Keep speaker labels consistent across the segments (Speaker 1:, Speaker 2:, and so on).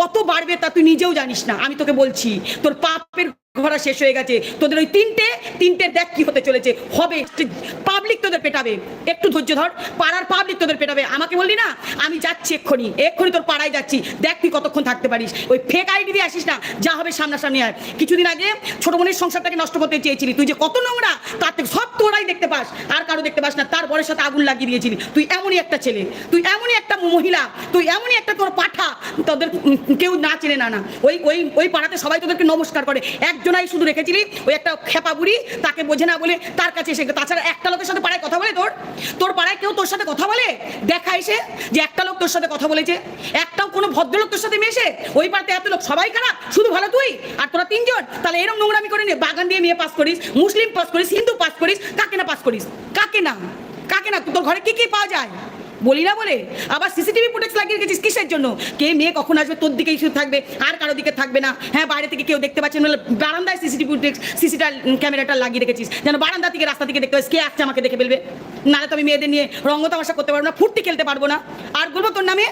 Speaker 1: কত বাড়বে তা তুই নিজেও জানিস না। আমি তোকে বলছি তোর পাপের ঘোরা শেষ হয়ে গেছে। তোদের ওই তিনটে তিনটে দেখ কি হতে চলেছে। হবে পাবলিক তোদের পেটাবে। একটু ধৈর্য ধর, পাড়ার পাবলিক তোদের পেটাবে। আমাকে বললি না? আমি যাচ্ছি এক্ষুনি। এক্ষুনি তোর পাড়ায় যাচ্ছি। দেখ তুই কতক্ষণ থাকতে পারিস। ওই ফেক আইডি দিয়ে আসিস না? যা হবে সামনাসামনি আর কিছুদিন আগে ছোট বোনের সংসারটাকে নষ্ট করতে চেয়েছিলি। তুই যে কত নোংরা, তার থেকে সব তোরাই দেখতে পাস। আর কারও দেখতে পাস না। তার বরের সাথে আগুন লাগিয়ে দিয়েছিলি। তুই এমনই একটা ছেলে। তুই এমনই একটা মহিলা। তুই এমনই একটা তোর পাঠা। তোদের কেউ না চেনে না না। ওই ওই ওই পাড়াতে সবাই তোদেরকে নমস্কার করে। একজনাই শুধু রেখেছিলি, ওই একটা খেপা বুড়ি, তাকে বোঝে না বলে তার কাছে এসে তাছাড়া একটা লোকের সাথে পাড়ায় কথা বলে তোর? তোর পাড়ায় কেউ তোর সাথে কথা বলে? দেখা এসে যে একটা লোক তোর সাথে কথা বলেছে। একটাও কোনো ভদ্রলোক তোর সাথে মেশে ওই পাড়াতে এত লোক? সবাই খারাপ? শুধু ভালো তুই? আর তোরা তিনজন? তাহলে এরকম নোংরামি করে নে। বাগান দিয়ে মেয়ে পাস করিস, মুসলিম পাস করিস, হিন্দু পাস করিস, কাকে না পাস করিস? কাকে না? কাকে না? তোর ঘরে কি কি পাওয়া যায়? বলি না বলে? আবার সিসিটিভি ফুটেজ লাগিয়ে রেখেছিস কিসের জন্য? কে মেয়ে কখন আসবে? তোর দিকে ইস্যু থাকবে, আর কারও দিকে থাকবে না। হ্যাঁ বাইরে থেকে কেউ দেখতে পাচ্ছে না বারান্দায় সিসিটিভি ফুটেজ সিসিটা ক্যামেরাটা লাগিয়ে রেখেছিস। যেন বারান্দা থেকে রাস্তা থেকে দেখতে পাচ্ছিস কে আসছে আমাকে দেখে ফেলবে? নাহলে তো আমি মেয়েদের নিয়ে রঙ্গ তামাশা করতে পারব না, ফুর্তি খেলতে পারব না। আর বলব তোর নামে?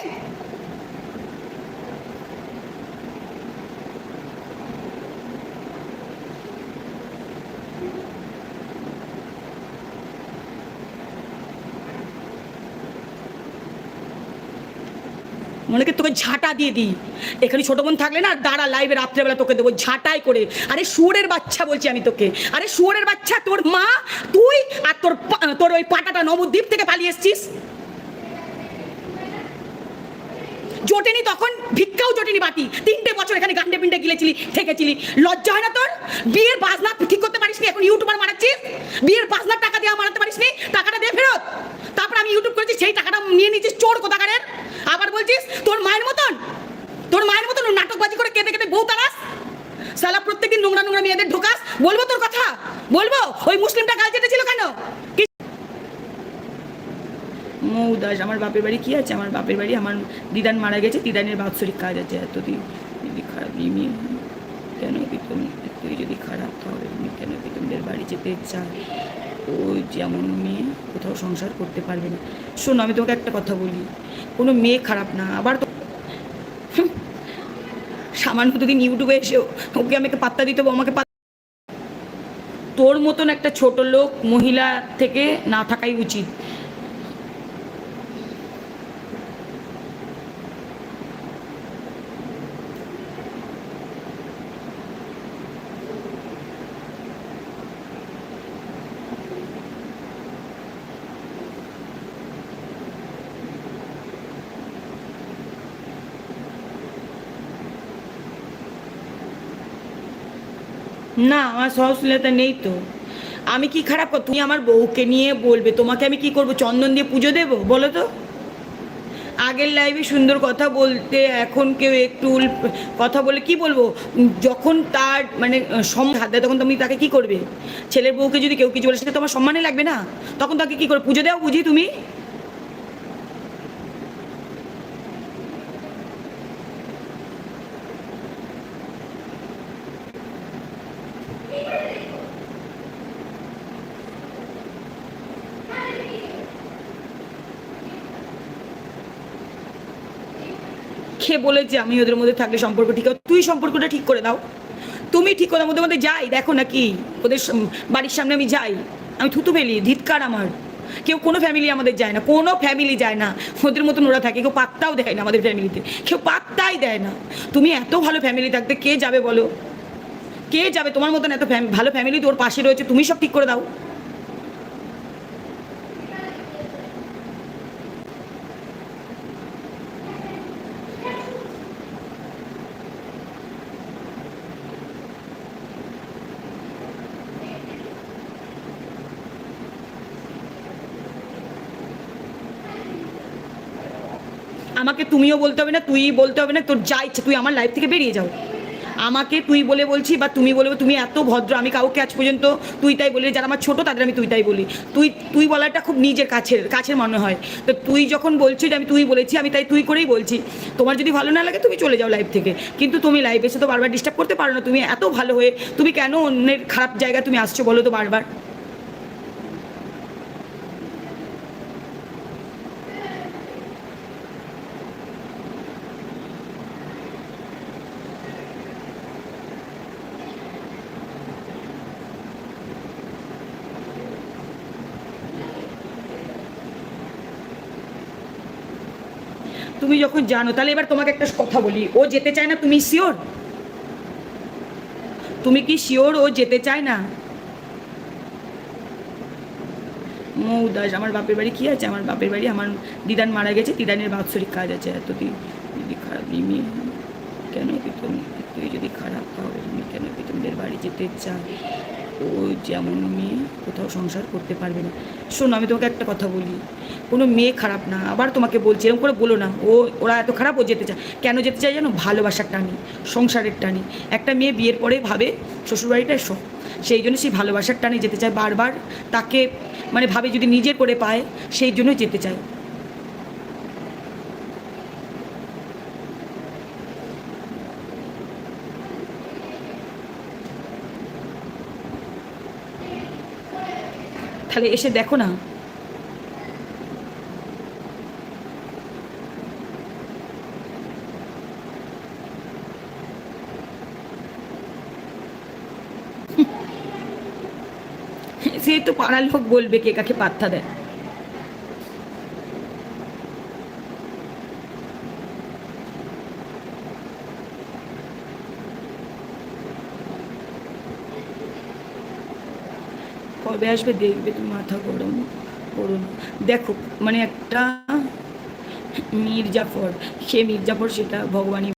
Speaker 1: মনে তোকে ঝাঁটা দিয়ে দিই। এখানে ছোট বোন থাকলে না, দাঁড়া লাইভে রাত্রেবেলা তোকে দেবো, ঝাঁটাই করে। আরে শুয়োরের বাচ্চা বলছি আমি তোকে। আরে শুয়োরের বাচ্চা, তোর মা, তুই আর তোর তোর ওই পাটাটা নবদ্বীপ থেকে পালিয়ে এসছিস? জোটেনি তখন? ভিক্ষাও জোটেনি বাটি। তিনটে বছর এখানে গান্ডে পিন্ডে গিলেছিলি, ঠেকেছিলি। লজ্জা হয় না তোর? বিয়ের বাজনা ঠিক করতে পারিস এখন ইউটিউবার মারাচ্ছিস? বিয়ের বাজনার টাকা দিয়ে মারাতে পারিস টাকাটা দিয়ে ফেরত। তারপর আমি ইউটিউব করেছি, সেই টাকাটা নিয়ে নিয়েছিস চোর কোথাকারের? আবার বলছিস, তোর মায়ের মতন? তোর মায়ের মতন নাটকবাজি করে কেঁদে কেঁদে বউ তারাস সালা প্রত্যেকদিন নোংরা নোংরা মেয়েদের ঢোকাস? বলব তোর কথা? বলব? ওই মুসলিমটা গাল চেটেছিল কেন? মৌদাস, আমার বাপের বাড়ি কি আছে? আমার বাপের বাড়ি, আমার দিদান মারা গেছে, দিদানের বাৎসরিক কাজ আছে। এতদিন যদি খারাপ মেয়ে কেন প্রীতম তুই যদি খারাপ তাহলে কেন প্রীতমদের বাড়ি যেতে চায় ও যেমন মেয়ে, কোথাও সংসার করতে পারবে না। শোনো, আমি তোমাকে একটা কথা বলি। কোনো মেয়ে খারাপ না, আবার তো সামান্য দুদিন ইউটিউবে এসেও ওকে আমাকে পাত্তা দিতে আমাকে তোর মতন একটা ছোট লোক মহিলা থেকে না থাকাই উচিত। না আমার সহজলতা নেই তো। আমি কি খারাপ কর তুমি আমার বউকে নিয়ে বলবে তোমাকে আমি কি করব? চন্দন দিয়ে পুজো দেবো? বলো তো। আগের লাইভে সুন্দর কথা বলতে এখন কেউ একটু কথা বলে কি বলব? যখন তার মানে আহ, সম হাত দেয় তখন তুমি তাকে কি করবে? ছেলের বউকে যদি কেউ কিছু বলে সেটা তোমার সম্মানে লাগবে না? তখন তাকে কি করবে? পুজো দেওয়া বুঝি তুমি? খেয়ে বলেছে আমি ওদের মধ্যে থাকলে সম্পর্ক ঠিক তুই সম্পর্কটা ঠিক করে দাও। তুমি ঠিক করে ওদের মধ্যে যাই, দেখো নাকি। ওদের বাড়ির সামনে আমি যাই। আমি থুতু ফেলি, ধিৎকার আমার। কেউ কোনো ফ্যামিলি আমাদের যায় না, কোনো ফ্যামিলি যায় না। ওদের মতন ওরা থাকে, কেউ পাত্তাও দেয় না আমাদের ফ্যামিলিতে কেউ পাত্তাই দেয় না। তুমি এত ভালো ফ্যামিলি থাকতে কে যাবে বলো? কে যাবে? তোমার মতন এত ভালো ফ্যামিলি তোর পাশে রয়েছে, তুমি সব ঠিক করে দাও। আমাকে তুমিও বলতে হবে না তুই বলতে হবে না, তোর যা ইচ্ছে, তুই আমার লাইফ থেকে বেরিয়ে যাও। আমাকে তুই বলে বলছি বা তুমি বলে তুমি এত ভদ্র, আমি কাউকে আজ পর্যন্ত তুই তাই বলি যারা আমার ছোটো, তাদের আমি তুই তাই বলি। তুই তুই বলাটা খুব নিজের কাছের কাছের মনে হয়। তো তুই যখন বলছিস আমি তুই বলেছি, আমি তাই তুই করেই বলছি। তোমার যদি ভালো না লাগে, তুমি চলে যাও লাইফ থেকে। কিন্তু তুমি লাইফ এসে তো বারবার ডিস্টার্ব করতে পারো না। তুমি এত ভালো হয়ে, তুমি কেন অন্যের খারাপ জায়গা তুমি আসছো বলো তো বারবার? তুমি যখন জানো, তাহলে এবার তোমাকে একটা কথা বলি। ও যেতে চায় না, তুমি শিওর তুমি কি শিওর ও যেতে চায় না? মৌ দাস আমার বাপের বাড়ি কি আছে? আমার বাপের বাড়ি, আমার দিদান মারা গেছে, দিদানের বাৎসরিক কাজ আছে। এতদিন যদি খারাপ মেয়ে কেন প্রীতম তুই যদি খারাপ তাহলে তুমি কেন প্রীতমদের বাড়ি যেতে চাই ও যেমন মেয়ে কোথাও সংসার করতে পারবে না। শোনো, আমি তোমাকে একটা কথা বলি। কোনো মেয়ে খারাপ না। আবার তোমাকে বলছি, এরকম করে বলো না। ও, ওরা এত খারাপ, ও যেতে চায়। কেন যেতে চায় জানো? ভালোবাসার টানি, সংসারের টানি। একটা মেয়ে বিয়ের পরে ভাবে শ্বশুরবাড়িটাই সব সেই জন্য সেই ভালোবাসার টানে যেতে চায় বারবার। তাকে মানে ভাবে যদি নিজের করে পায়, সেই জন্য যেতে চায়। তাহলে এসে দেখো না। সে তো পাড়ার লোক বলবে কে কাকে পাত্তা দেয়। কবে আসবে দেখবে তুমি মাথা গরম করো না দেখো মানে একটা মির্জাফর, সে মির্জাফর সেটা ভগবানই